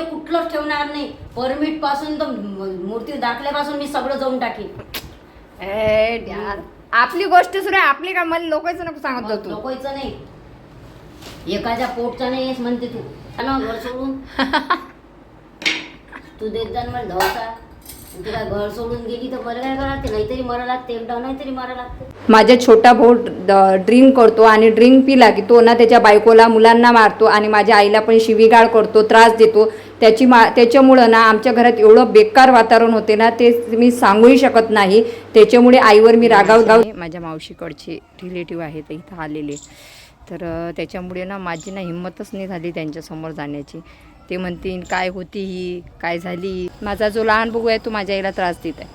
पहिले कुठलंच ठेवणार नाही. परमिटपासून तर म- मूर्ती दाखल्यापासून मी सगळं जाऊन टाकीन. आपली गोष्ट सुरू आहे. आपली काय मला लोकांचं नको सांगत जाऊ तू. लोकांचं नाही. एकाच्या पोटचा नाही म्हणते तू. घर सोडून. तू देत जा मला धवसा घर सोडून गेली तर मला काय लागते? नाहीतरी मरा लागते. एकदा नाहीतरी मरा लागते. माझा छोटा भाऊ ड्रिंक करतो आणि ड्रिंक पिला की तो ना त्याच्या बायकोला मुलांना मारतो आणि माझ्या आईला पण शिवीगाळ करतो त्रास देतो. त्याची मा त्याच्यामुळं ना आमच्या घरात एवढं बेकार वातावरण होते ना ते मी सांगूही शकत नाही. त्याच्यामुळे आईवर मी रागाव गाव माझ्या मावशीकडचे रिलेटिव्ह आहेत इथं आलेले. तर त्याच्यामुळे ना माझी ना हिंमतच नाही झाली त्यांच्यासमोर जाण्याची. ते म्हणतील काय होती ही? काय झाली? माझा जो लहान बघू आहे तो माझ्या आईला त्रास देत आहे.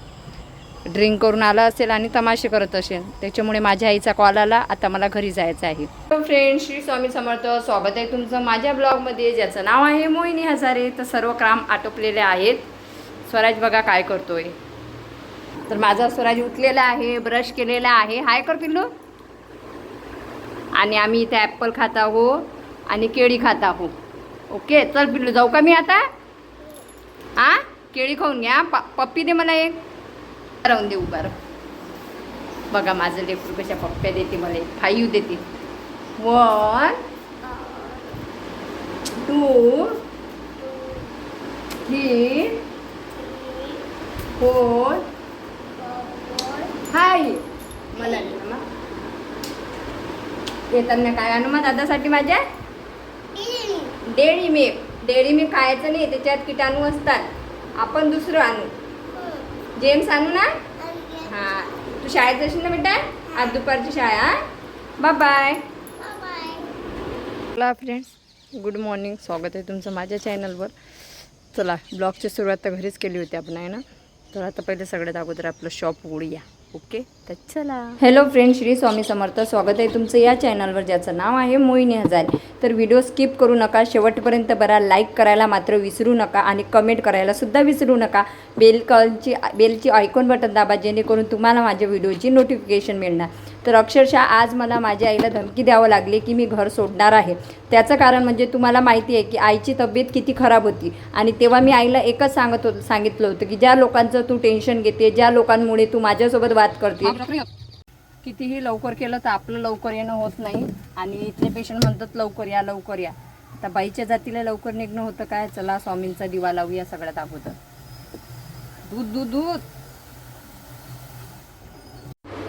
ड्रिंक करून आला असेल आणि तमाशे करत असेल त्याच्यामुळे माझ्या आईचा कॉल आला. आता मला घरी जायचं आहे. फ्रेंड श्री स्वामी समर्थ स्वागत आहे तुमचं माझ्या ब्लॉगमध्ये ज्याचं नाव आहे मोहिनी हजारे. तर सर्व काम आटोपलेले आहेत. स्वराज बघा काय करतोय. तर माझा स्वराज उठलेला आहे ब्रश केलेला आहे. हाय कर पिल्लू आणि आम्ही इथे ॲपल खात आहो आणि केळी खात आहो ओके चल पिल्लू जाऊ का मी आता? हां केळी खाऊन घ्या. प पप्पी दे मला एक. राहून दे उभा राहून. बघा माझं लेकरू कशा पप्प्या देते मला फाईव्ह देते. वन टू थ्री फोर हाय मला. येताना काय आणू मग दादासाठी माझ्या? Dairy milk. डेअरी मिल्क खायचं नाही त्याच्यात किटाणू असतात. आपण दुसरं आणू. जेम्स आणू ना? हां. तू शाळेत जाशील ना बेटा? आज दुपारची शाळा बाय बाय चला फ्रेंड्स गुड मॉर्निंग स्वागत आहे तुमचं माझ्या चॅनलवर चला ब्लॉगची सुरुवात तर घरीच केली होती आपण आहे ना? तर आता पहिले सगळ्यात अगोदर आपलं शॉप उघडूया. ओके तर चला. Hello friend Shri Swami Samarth. स्वागत आहे तुमचं या चॅनलवर ज्याचं नाव आहे मोहिनी हजारे. तर व्हिडिओ स्किप करू नका. शेवटपर्यंत बरा लाईक करायला मात्र विसरू नका आणि कमेंट करायला सुद्धा विसरू नका. बेल कॉलची बेलची आयकॉन बटन दाबा जेणेकरून तुम्हाला माझ्या व्हिडिओची नोटिफिकेशन मिळणार. तर अक्षरशः आज मला माझ्या आईला धमकी द्यावं लागली की मी घर सोडणार आहे. त्याचं कारण म्हणजे तुम्हाला माहिती आहे की आईची तब्येत किती खराब होती. आणि तेव्हा मी आईला एकच सांगत होतं सांगितलं होतं की ज्या लोकांचं तू टेन्शन घेते ज्या लोकांमुळे तू माझ्यासोबत वाद करते कितीही लवकर केलं तर आपलं लवकर येणं होत नाही. आणि इथले पेशंट म्हणतात लवकर या लवकर या. आता बाईच्या जातीला लवकर निघणं होतं काय? चला स्वामींचा दिवा लावूया सगळ्यात अगोदर. दूध दूध दूध.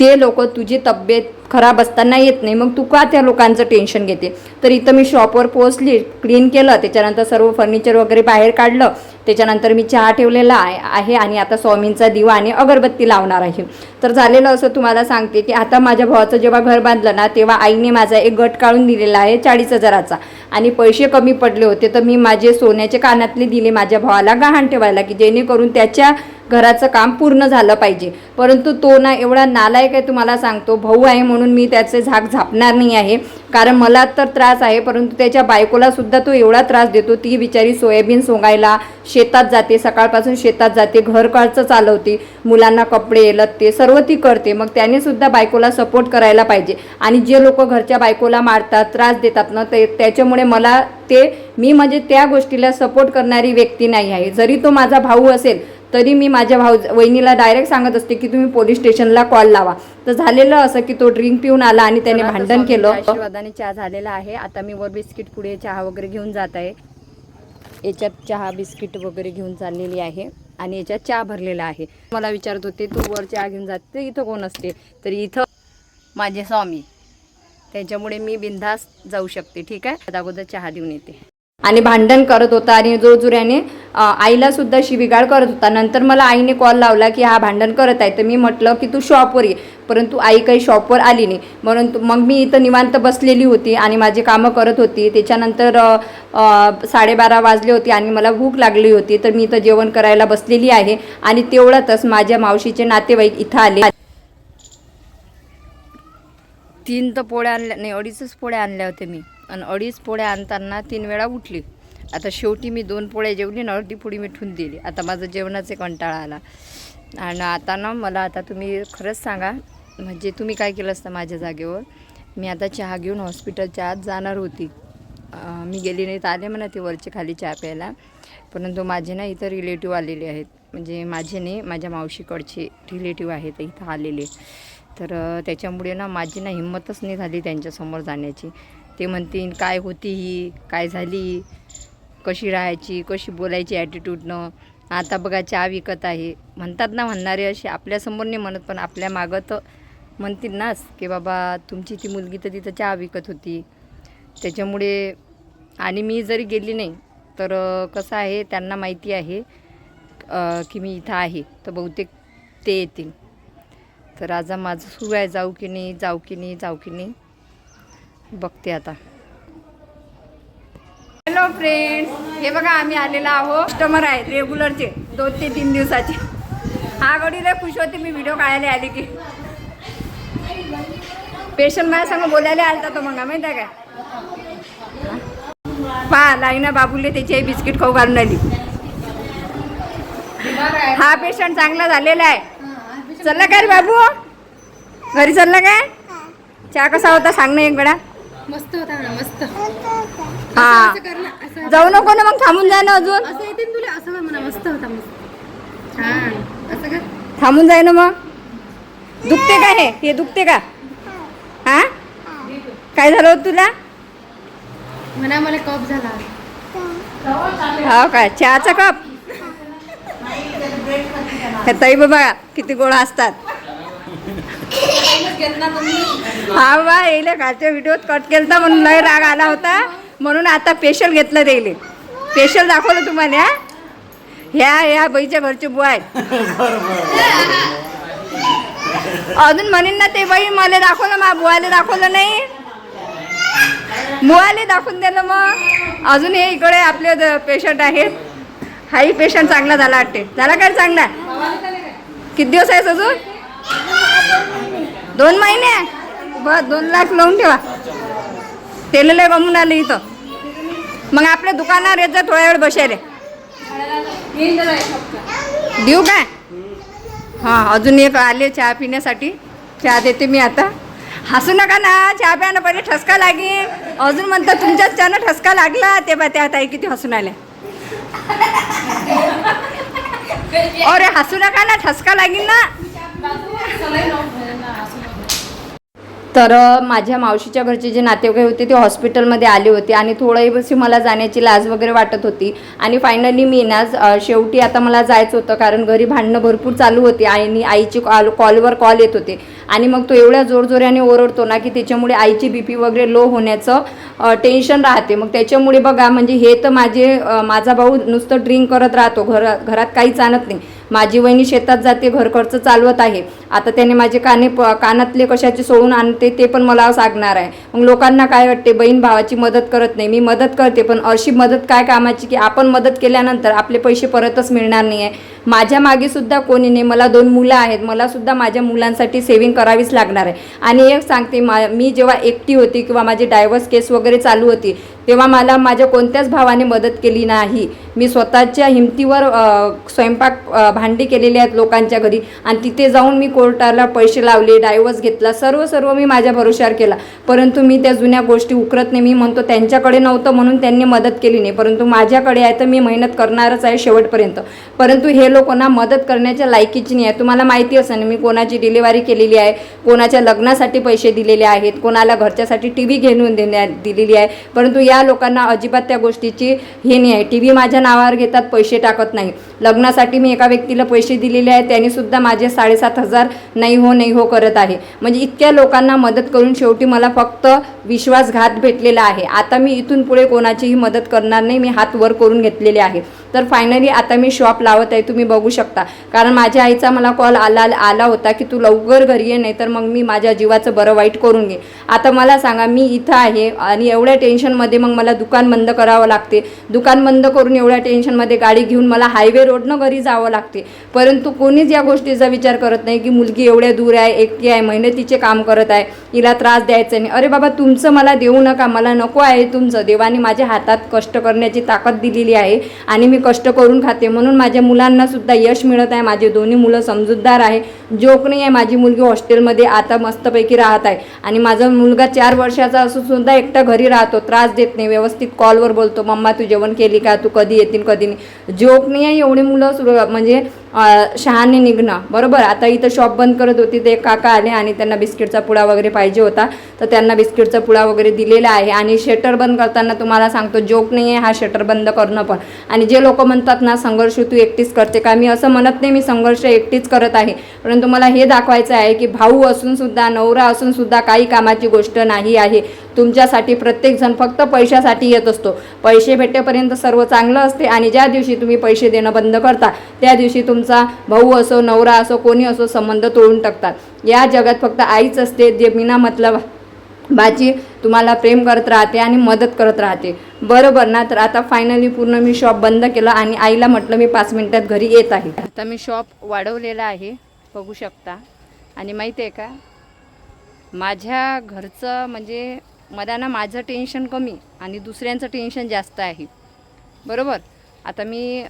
ते लोक तुझी तब्येत खराब असताना येत नाही. मग तू का त्या लोकांचं टेन्शन घेते? तर इथं मी शॉपवर पोहोचली क्लीन केलं. त्याच्यानंतर सर्व फर्निचर वगैरे बाहेर काढलं. त्याच्यानंतर मी चहा ठेवलेला आहे आणि आता स्वामींचा दिवा आणि अगरबत्ती लावणार आहे. तर झालेलं असं तुम्हाला सांगते की आता माझ्या भावाचं जेव्हा घर बांधलं ना तेव्हा आईने माझा एक गट काढून दिलेला आहे चाळीस हजाराचा. आणि पैसे कमी पडले होते तर मी माझे सोन्याचे कानातले दिले माझ्या भावाला गहाण ठेवायला की जेणेकरून त्याच्या घराचं काम पूर्ण झालं पाहिजे. परंतु तो ना एवढा नालायक आहे तुम्हाला सांगतो भाऊ आहे म्हणून मी त्याचे झाक झापणार नाही आहे. कारण मला तर त्रास आहे परंतु त्याच्या बायकोला सुद्धा तो एवढा त्रास देतो ती बिचारी सोयाबीन सोंगायला शेतात जाते सकाळपासून शेतात जाते घर काळचं चालवते मुलांना कपडे लत्ते सर्व ती करते. मग त्याने सुद्धा बायकोला सपोर्ट करायला पाहिजे. आणि जे लोक घरच्या बायकोला मारतात त्रास देतात ना ते त्याच्यामुळे मला ते मी म्हणजे त्या गोष्टीला सपोर्ट करणारी व्यक्ती नाही आहे. जरी तो माझा भाऊ असेल तरी मी माझ्या भाऊ वहिनीला डायरेक्ट सांगत असते की तुम्ही पोलीस स्टेशनला कॉल लावा. तर झालेलं असं की तो ड्रिंक पिऊन आला आणि त्याने भांडण केलं. आशीर्वादाने चहा झालेला आहे. आता मी वर बिस्किट पुढे चहा वगैरे घेऊन जात आहे. याच्यात चहा बिस्किट वगैरे घेऊन चाललेली आहे आणि याच्यात चहा भरलेला आहे. मला विचारत होते तू वर चहा घेऊन जाते इथं कोण असते? तर इथं माझे स्वामी. त्याच्यामुळे मी बिंदास जाऊ शकते ठीक आहे? अगोदर चहा देऊन येते. आणि भांडण करत होता आणि जोरजोऱ्याने आईला सुद्धा शिबिगाळ करत होता. नंतर मला आईने कॉल लावला की हा भांडण करत आहे. तर मी म्हटलं की तू शॉपवर ये. परंतु आई काही शॉपवर आली नाही. म्हणून मग मी इथं निवांत बसलेली होती आणि माझी कामं करत होती. त्याच्यानंतर साडेबारा वाजले होते आणि मला भूक लागली होती. तर मी इथं जेवण करायला बसलेली आहे आणि तेवढ्यातच माझ्या मावशीचे नातेवाईक इथं आले. तीन तर पोळ्या आणल्या नाही अडीचच पोळ्या आणल्या होत्या मी. आणि अडीच पोळ्या आणताना तीन वेळा उठली. आता शेवटी मी दोन पोळ्या जेवली आणि अर्धी पोळी मी ठेवून दिली. आता माझं जेवणाचे कंटाळा आला. आणि आता ना मला आता तुम्ही खरंच सांगा म्हणजे तुम्ही काय केलं असतं माझ्या जागेवर? मी आता चहा घेऊन हॉस्पिटलच्या आत जाणार होती. मी गेली नाही तर आले म्हणा ते वरचे खाली चहा प्यायला. परंतु माझे ना इथं रिलेटिव्ह आलेले आहेत. म्हणजे माझे नाही माझ्या मावशीकडचे रिलेटिव्ह आहेत इथं आलेले. तर त्याच्यामुळे ना माझी ना हिंमतच नाही झाली त्यांच्यासमोर जाण्याची. ते म्हणतील काय होती ही? काय झाली? कशी राहायची? कशी बोलायची ॲटिट्यूडनं आता बघा चहा विकत आहे. म्हणतात ना म्हणणारे असे आपल्यासमोर नाही म्हणत पण आपल्या मागं तर म्हणतील नाच की बाबा तुमची ती मुलगी तर तिथं चहा विकत होती. त्याच्यामुळे आणि मी जरी गेली नाही तर कसं आहे त्यांना माहिती आहे की मी इथं आहे तर बहुतेक ते येतील. तर आज माझं सुरू आहे जाऊ की नाही जाऊ की नाही जाऊ की नाही. बघते आता. हॅलो फ्रेंड्स हे बघा आम्ही आलेलो आहो कस्टमर आहे रेग्युलरचे दोन ते तीन दिवसाचे. हा गडी लय खुश होते मी व्हिडिओ काढायला आले की. पेशंट माझ्या संग बोलायला आलता तो मग माहिती आहे काय पहा लाईना बाबूले त्याची बिस्किट खाऊ घालून आली. हा पेशंट चांगला झालेला आहे. चालला काय रे बाबू? घरी चालला काय? चहा कसा होता सांग ना एक वेळा. मस्त होता ना मस्त. हा. असं कर ना असं जाऊ नको ना मग थांबून जा ना अजून. असं येते ना तुला? असं कर म्हणा मस्त होता मस्त. छान असं कर. थांबून जाय ना मग. दुखते का हे? हे दुखते का? हा? काय झालं होतं तुला? म्हणा मला कप झाला. हो काय चहाचा कप? हे ताई बाबा किती गोड असतात. हा बा येईल कालच्या व्हिडिओत कट केलता म्हणून लय राग आला होता. म्हणून आता स्पेशल घेतलं त्याले स्पेशल दाखवलं तुम्हाला हा? ह्या ह्या बाईच्या घरचे बुवा आहेत. अजून म्हणेन ना ते बाई मला दाखवलं मा बुवाले दाखवलं नाही. बुवाले दाखवून दिलं मग. अजून हे इकडे आपले पेशंट आहेत. हाही पेशंट चांगला झाला वाटते. झाला काय चांगला? किती दिवस आहेस अजून? दोन महिने? बस दोन लाख लावून ठेवा. तेल लय गमून आलं इथं. मग आपल्या दुकानावर येत जा थोड्या वेळ बसायला देऊ काय? हां अजून एक आले चहा पिण्यासाठी. चहा देते मी आता. हसू नका ना चहा प्यानं पहिले ठसका लागेल. अजून म्हणतात तुमच्याच चहानं ठसका लागला. ते बा त्या ताई किती हसून आल्या. अरे हसू नका ना ठसका लागेल ना. तर माझ्या मावशीच्या घरचे जे नातेवाईक होते ते हॉस्पिटलमध्ये आले होते आणि थोडंही मला जाण्याची लाज वगैरे वाटत होती. आणि फायनली मी ना शेवटी आता मला जायचं होतं कारण घरी भांडणं भरपूर चालू होती आणि आईची कॉल कॉलवर कॉल येत होते. आणि मग तो एवढ्या जोरजोऱ्याने ओरडतो ना की त्याच्यामुळे आईची बी पी वगैरे लो होण्याचं टेन्शन राहते. मग त्याच्यामुळे बघा म्हणजे हे तर माझे माझा भाऊ नुसतं ड्रिंक करत राहतो. घर घरात काहीच आणत नाही. माझी वहिनी शेतात जाते घर खर्च चालवत आहे. आता त्याने माझे काने प कानातले कशाचे सोडून आणते ते पण मला सांगणार आहे. मग लोकांना काय वाटते? बहीण भावाची मदत करत नाही. मी मदत करते पण अशी मदत काय कामाची की आपण मदत केल्यानंतर आपले पैसे परतच मिळणार नाही आहे माझ्या मागेसुद्धा कोणी नाही. मला दोन मुलं आहेत. मलासुद्धा माझ्या मुलांसाठी सेविंग करावीच लागणार आहे. आणि एक सांगते मा मी जेव्हा एकटी होती किंवा माझी डायव्हर्स केस वगैरे चालू होती तेव्हा मला माझ्या कोणत्याच भावाने मदत केली नाही. मी स्वतःच्या हिमतीवर स्वयंपाक भांडी केलेली आहेत लोकांच्या घरी आणि तिथे जाऊन मी कोर्टाला पैसे लावले डायव्हर्स घेतला सर्व सर्व मी माझ्या भरोशावर केला. परंतु मी त्या जुन्या गोष्टी उकरत नाही. मी म्हणतो त्यांच्याकडे नव्हतं म्हणून त्यांनी मदत केली नाही. परंतु माझ्याकडे आहे तर मी मेहनत करणारच आहे शेवटपर्यंत. परंतु हे लोकांना मदत करण्याच्या लायकीची नाही आहे. तुम्हाला माहिती असेल मी कोणाची डिलिव्हरी केलेली आहे? कोणाच्या लग्नासाठी पैसे दिलेले आहेत? कोणाला घरच्यासाठी टी व्ही घेऊन देण्यात दिलेली आहे? परंतु या लोकांना अजिबात त्या गोष्टीची हे नाही आहे. टी व्ही माझ्या नावावर घेतात पैसे टाकत नाही. लग्नासाठी मी एका व्यक्तीला पैसे दिलेले आहेत त्यांनी सुद्धा माझे साडेसात हजार नाही हो नाही हो करत आहे. म्हणजे इतक्या लोकांना मदत करून शेवटी मला फक्त विश्वासघात भेटलेला आहे. आता मी इथून पुढे कोणाचीही मदत करणार नाही मी हात वर करून घेतलेले आहे. तर फायनली आता मी शॉप लावत आहे तुम्ही बघू शकता. कारण माझ्या आईचा मला कॉल आला आला होता की तू लवकर घरी ये नाही तर मग मी माझ्या जीवाचं बरं वाईट करून घे आता मला सांगा मी इथं आहे आणि एवढ्या टेन्शनमध्ये मग मला दुकान बंद करावं लागते. दुकान बंद करून एवढ्या टेन्शनमध्ये गाडी घेऊन मला हायवे रोडनं घरी जावं लागते. परंतु कोणीच या गोष्टीचा विचार करत नाही की मुलगी एवढ्या दूर आहे एकटी आहे मेहनतीचे काम करत आहे हिला त्रास द्यायचा नाही. अरे बाबा तुमचं मला देऊ नका मला नको आहे तुमचं. देवाने माझ्या हातात कष्ट करण्याची ताकद दिलेली आहे आणि मी कष्ट करून खाते. म्हणून माझ्या मुलांना सुद्धा यश मिळत आहे. माझे दोन्ही मुलं समजूतदार आहे. जोक नाही आहे. माझी मुलगी हॉस्टेलमध्ये आता मस्तपैकी राहत आहे. आणि माझा मुलगा चार वर्षाचा असून सुद्धा एकटा घरी राहतो. त्रास देत नाही. व्यवस्थित कॉलवर बोलतो. मम्मा तू जेवण केली का? तू कधी येतील कधी नाही. जोक नाही आहे. एवढी मुलं सुरू म्हणजे शहाने शहाणे निघणं. बरोबर? आता इथं शॉप बंद करत होती ते काका आले आणि त्यांना बिस्किटचा पुडा वगैरे पाहिजे होता. तर त्यांना बिस्किटचा पुडा वगैरे दिलेला आहे आणि शटर बंद करताना तुम्हाला सांगतो जोक नाही आहे हा शटर बंद करणं पण. आणि जे लोक म्हणतात ना संघर्ष तू एकटीच करते का? मी असं म्हणत नाही मी संघर्ष एकटीच करत आहे. परंतु मला हे दाखवायचं आहे की भाऊ असून सुद्धा नवरा असून सुद्धा काही कामाची गोष्ट नाही आहे. तुमच्यासाठी प्रत्येकजण फक्त पैशासाठी येत असतो. पैसे भेटेपर्यंत सर्व चांगलं असते आणि ज्या दिवशी तुम्ही पैसे देणं बंद करता त्या दिवशी तुमचा भाऊ असो नवरा असो कोणी असो संबंध तोडून टाकतात. या जगात फक्त आईच असते जे बिना मतलब बाची तुम्हाला प्रेम करत राहते आणि मदत करत राहते. बरोबर ना? तर आता फायनली पूर्ण मी शॉप बंद केलं आणि आईला म्हटलं मी पाच मिनटात घरी येत आहे. आता मी शॉप वाढवलेला आहे बघू शकता. आणि माहिती आहे का? माझ्या घरचं म्हणजे मला ना माझं टेन्शन कमी आणि दुसऱ्यांचं टेन्शन जास्त आहे. बरोबर? आता मी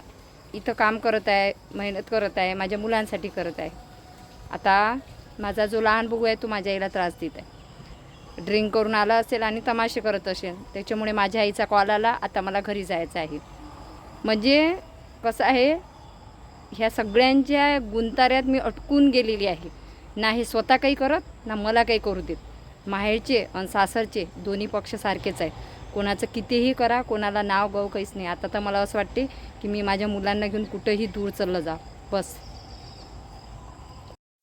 इथं काम करत आहे मेहनत करत आहे माझ्या मुलांसाठी करत आहे. आता माझा जो लहान बघू आहे तो माझ्या आईला त्रास देत आहे. ड्रिंक करून आला असेल आणि तमाशे करत असेल त्याच्यामुळे माझ्या आईचा कॉल आला आता मला घरी जायचं आहे. म्हणजे कसं आहे ह्या सगळ्यांच्या गुंताऱ्यात मी अटकून गेलेली आहे. ना हे स्वतः काही करत ना मला काही करू देत. माहेरचे आणि सासरचे दोन्ही पक्ष सारखेच आहेत. कोणाचं कितीही करा कोणाला नाव गव काहीच नाही. आता तर मला असं वाटते की मी माझ्या मुलांना घेऊन कुठंही दूर चाललं जा. बस.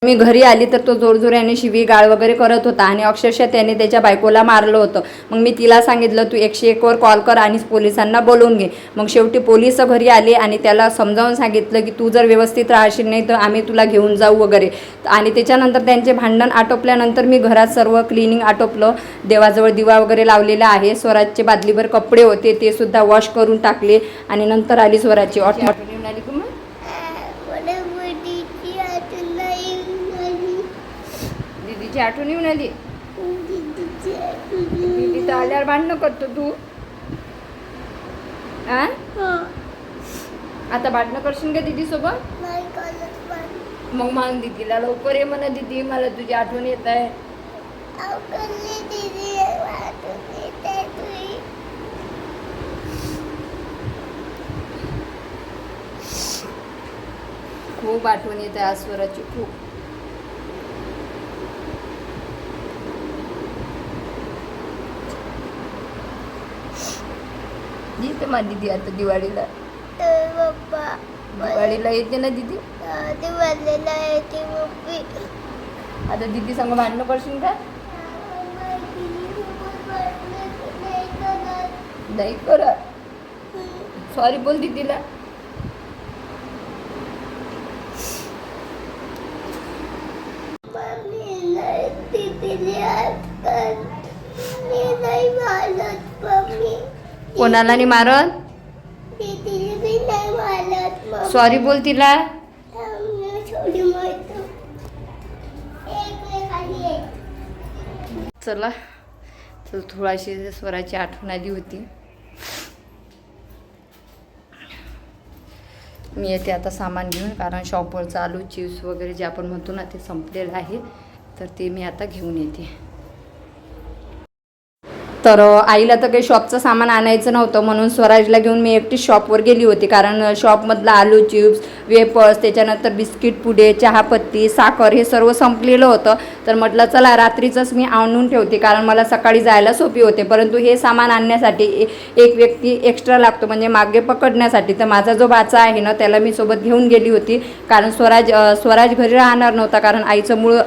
मी घरी आली तर तो जोरजोऱ्याने शिवी गाळ वगैरे करत होता आणि अक्षरशः त्याने त्याच्या बायकोला मारलं होतं. मग मी तिला सांगितलं तू एकशे एकवर कॉल कर आणि पोलिसांना बोलवून घे. मग शेवटी पोलीस घरी आले आणि त्याला समजावून सांगितलं की तू जर व्यवस्थित राहशील नाही तर आम्ही तुला घेऊन जाऊ वगैरे. आणि त्याच्यानंतर त्यांचे भांडण आटोपल्यानंतर मी घरात सर्व क्लिनिंग आटोपलं. देवाजवळ दिवा वगैरे लावलेला आहे. स्वराजचे बादलीभर कपडे होते. ते सुद्धा वॉश करून टाकले आणि नंतर आली स्वराजची ऑटो. म्हणाली का मग दीदीची आठवण येऊन आली. दीदी तर आल्यावर भांडणं करतो तू. आ? आता भांडणं करशील का दीदी सोबत? मग मग दीदीला लवकर ये म्हणा दीदी मला तुझी आठवण येत आहे. खूप आठवण येत आहे आस्वराची खूप. येते मा दीदी आता दिवाळीला. दिवाळीला येते ना दीदी? आता दीदी संग भांडणं करशील का? नाही करत. सॉरी बोल दीदीला. कोणाला नाही मारत? सॉरी बोल तिला. चला. तर थोडाशी स्वराची आठवण आली होती. मी येते आता सामान घेऊन कारण शॉपवरचं आलू चिप्स वगैरे जे आपण म्हणतो ना ते संपलेलं आहे. तर ते मी आता घेऊन येते. तर आईला तर काही शॉपचं सामान आणायचं नव्हतं म्हणून स्वराजला घेऊन मी एकटी शॉपवर गेली होती. कारण शॉपमधलं आलू चिप्स वेपर्स त्याच्यानंतर बिस्किट पुडे चहापत्ती साखर हे सर्व संपलेलं होतं. तर म्हटलं चला रात्रीचंच मी आणून ठेवते कारण मला सकाळी जायला सोपी होते. परंतु हे सामान आणण्यासाठी एक व्यक्ती एक्स्ट्रा लागतो म्हणजे मागे पकडण्यासाठी. तर माझा जो बाचा आहे ना त्याला मी सोबत घेऊन गेली होती. कारण स्वराज स्वराज घरी राहणार नव्हता कारण आईचं मूळ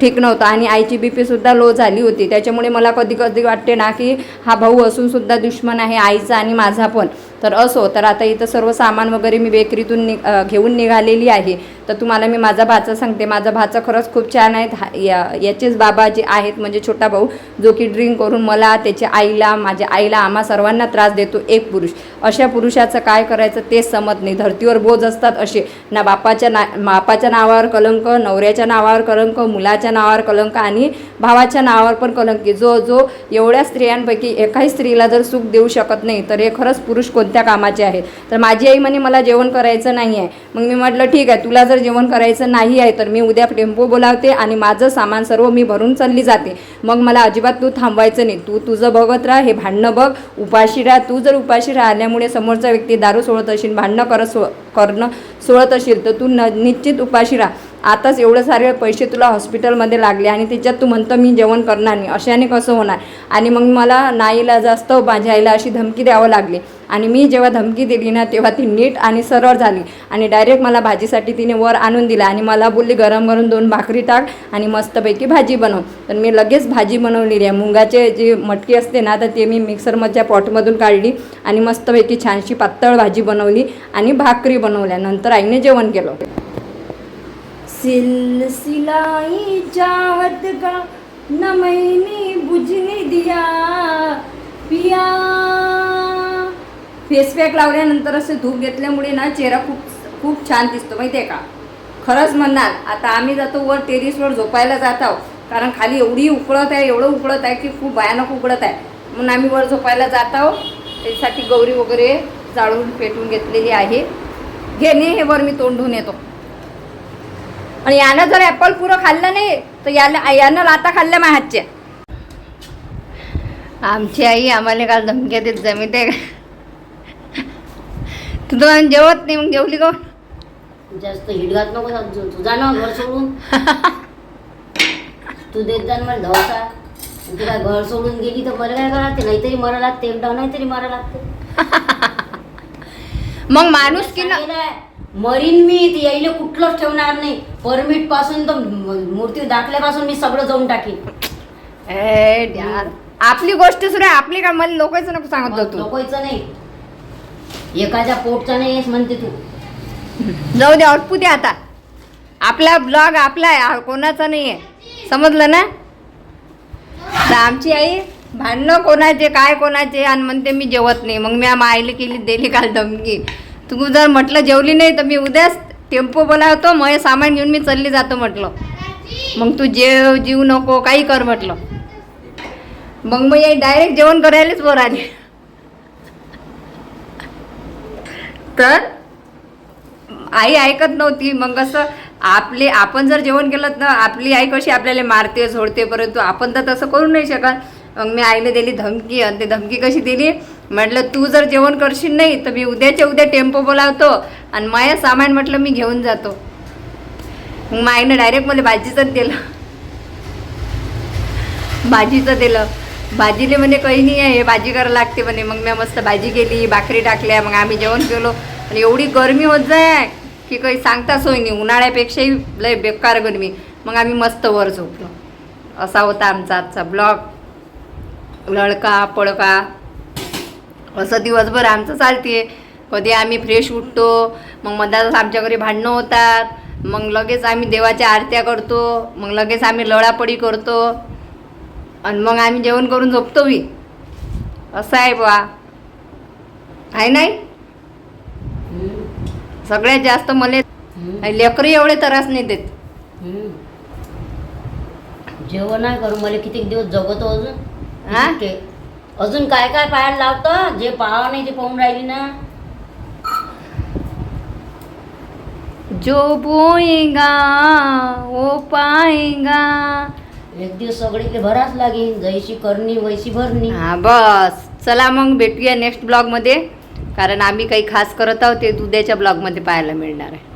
ठीक नव्हतं. आणि आईची बी पीसुद्धा लो झाली होती. त्याच्यामुळे मला कधी कधी वाटते ना की हा भाऊ असून सुद्धा दुश्मन आहे आईचा आणि माझा पण. तर असो. तर आता इथं सर्व सामान वगैरे मी बेकरीतून नि घेऊन निघालेली आहे. तर तुम्हाला मी माझा भाचा सांगते. माझा भाचा खरंच खूप छान आहेत हा- या याचेच बाबा जे आहेत म्हणजे छोटा भाऊ जो की ड्रिंक करून मला त्याच्या आईला माझ्या आईला आम्हा सर्वांना त्रास देतो एक पुरुष. अशा पुरुषाचं काय करायचं तेच समत नाही. धर्तीवर बोज असतात असे. ना बापाच्या ना बापाच्या नावावर कलंक नवऱ्याच्या नावावर कलंक मुलाच्या नावावर कलंक आणि भावाच्या नावावर पण कलंक. जो जो एवढ्या स्त्रियांपैकी एकाही स्त्रीला जर सुख देऊ शकत नाही तर हे खरंच पुरुष कोणत्या कामाचे आहेत? तर माझी आई म्हणे मला जेवण करायचं नाही आहे मग मी म्हटलं ठीक आहे तुला जर जेवण करायचं नाही आहे तर मी उद्या टेम्पो बोलावते आणि माझं सामान सर्व मी भरून चालली जाते. मग मला अजिबात तू थांबवायचं नाही. तू तुझं बघत राहा हे भांडणं बघ. उपाशी राहा. तू जर उपाशी राहिल्यामुळे समोरचा व्यक्ती दारू सोडत असेल भांडणं करत सो करणं सोडत असेल तर तू न निश्चित उपाशी राहा. आताच एवढं सारे पैसे तुला हॉस्पिटलमध्ये लागले आणि त्याच्यात तू म्हणतं मी जेवण करणार नाही. अशाने कसं होणार? आणि मग मला नाईला जास्त माझ्या आईला अशी धमकी द्यावं लागली. आणि मी जेव्हा धमकी दिली ना तेव्हा ती नीट आणि सरळ झाली. आणि डायरेक्ट मला भाजीसाठी तिने वर आणून दिला आणि मला बोलली गरम गरम दोन भाकरी टाक आणि मस्तपैकी भाजी बनव. तर मी लगेच भाजी बनवलेली आहे मुंगाचे जे मटकी असते ना तर ते मी मिक्सरमधल्या पॉटमधून काढली आणि मस्तपैकी छानशी पातळ भाजी बनवली आणि भाकरी बनवल्या. नंतर आईने जेवण केलं. सिलसिलाई जावत का न मैंने बुझने दिया। पिया। फेस पॅक लावल्यानंतर असे धूप घेतल्यामुळे ना चेहरा खूप खूप छान दिसतो माहिती आहे का? खरंच म्हणणार आता आम्ही जातो वर टेरिसवर झोपायला जात आहोत. कारण खाली एवढी उकळत आहे एवढं उकळत आहे की खूप भयानक उकळत आहे. म्हणून आम्ही वर झोपायला जात आहोत. त्याच्यासाठी गौरी वगैरे जाळून पेटून घेतलेली आहे. घेणे हे वर मी तोंडून येतो. आणि यानं जर ॲपल पुरं खाल्लं नाही तर याला यानं लाता खाल्ल्या माझ्या हातच्या आमची आई आम्हाला काल धमक्या देत जमीते तू तर जेवत नाही मग जेवली का जास्त हिडघात नको समजू तुझा ना घर सोडून. तू देत जा ना मला धवसा तुला घर सोडून गेली तर मला काय करा लागते? नाहीतरी मरा लागते. एकदा नाहीतरी मारा लागते. मग माणूस की ना मरीन मी यायला कुठलंच ठेवणार नाही. परमिटपासून तर मूर्ती दाखल्यापासून मी सगळं जाऊन टाकीन. ए यार आपली गोष्ट सुरू आहे. आपली का मला लोकांचं नको सांगत जाऊ तू? लोकांचं नाही. एकाच्या पोटचा नाही आहेस म्हणते तू. जाऊ दे अटपू दे आता. आपला ब्लॉग आपला आहे. हा कोणाचा नाही आहे समजलं ना? तर आमची आई भांडणं कोणाचे काय कोणाचे आणि म्हणते मी जेवत नाही. मग मी आम्हा आईला केली दिली काल धमकी. तू जर म्हटलं जेवली नाही तर मी उद्याच टेम्पो बोलावतो मग हे सामान घेऊन मी चालली जातो म्हटलं. मग तू जेव जीव नको काही कर म्हटलं. मग मग आई डायरेक्ट जेवण करायलाच वर आले. तर आई ऐकत नव्हती. मग असं आपले आपण जर जेवण केलं तर आपली आई कशी आपल्याला मारते झोडते परंतु आपण तर तसं करू नाही शकत. मग मी आईने दिली धमकी आणि ते धमकी कशी दिली? म्हटलं तू जर जेवण करशील नाही तर मी उद्याच्या उद्या टेम्पो बोलावतो आणि माया सामान म्हटलं मी घेऊन जातो. मग मग डायरेक्ट मला भाजीचंच दिलं. भाजीचं दिलं. भाजीले म्हणे काही नाही आहे हे भाजी करायला लागते म्हणे. मग मी मस्त भाजी केली भाकरी टाकल्या मग आम्ही जेवण केलो. आणि एवढी गरमी होत जाय की काही सांगता सोय नाही उन्हाळ्यापेक्षाही लय बेकार गरमी. मग आम्ही मस्त वर झोपलो. असा होता आमचा आजचा ब्लॉग. लडका पळका. असं दिवसभर आमचं चालते कधी आम्ही फ्रेश उठतो मग मधातच आमच्या घरी भांडणं होतात मग लगेच आम्ही देवाच्या आरत्या करतो मग लगेच आम्ही लळापडी करतो आणि मग आम्ही जेवण करून झोपतो बी असं आहे बा आहे नाही. सगळ्यात जास्त मला. लेकरं एवढे त्रास नाही देत. जेवण नाही करू मला किती दिवस जगतो अजून हा? अजून काय काय पाहायला लावतं? जे पाहावं नाही ते पाहून राहिली ना. जो बोएगा वो पाएगा एक दिवस सगळीकडे भराच लागेल जैशी करणी वैशी भरणी. हा बस. चला मग भेटूया नेक्स्ट ब्लॉगमध्ये कारण आम्ही काही खास करत आहोत ते उद्याच्या ब्लॉगमध्ये पाहायला मिळणार आहे.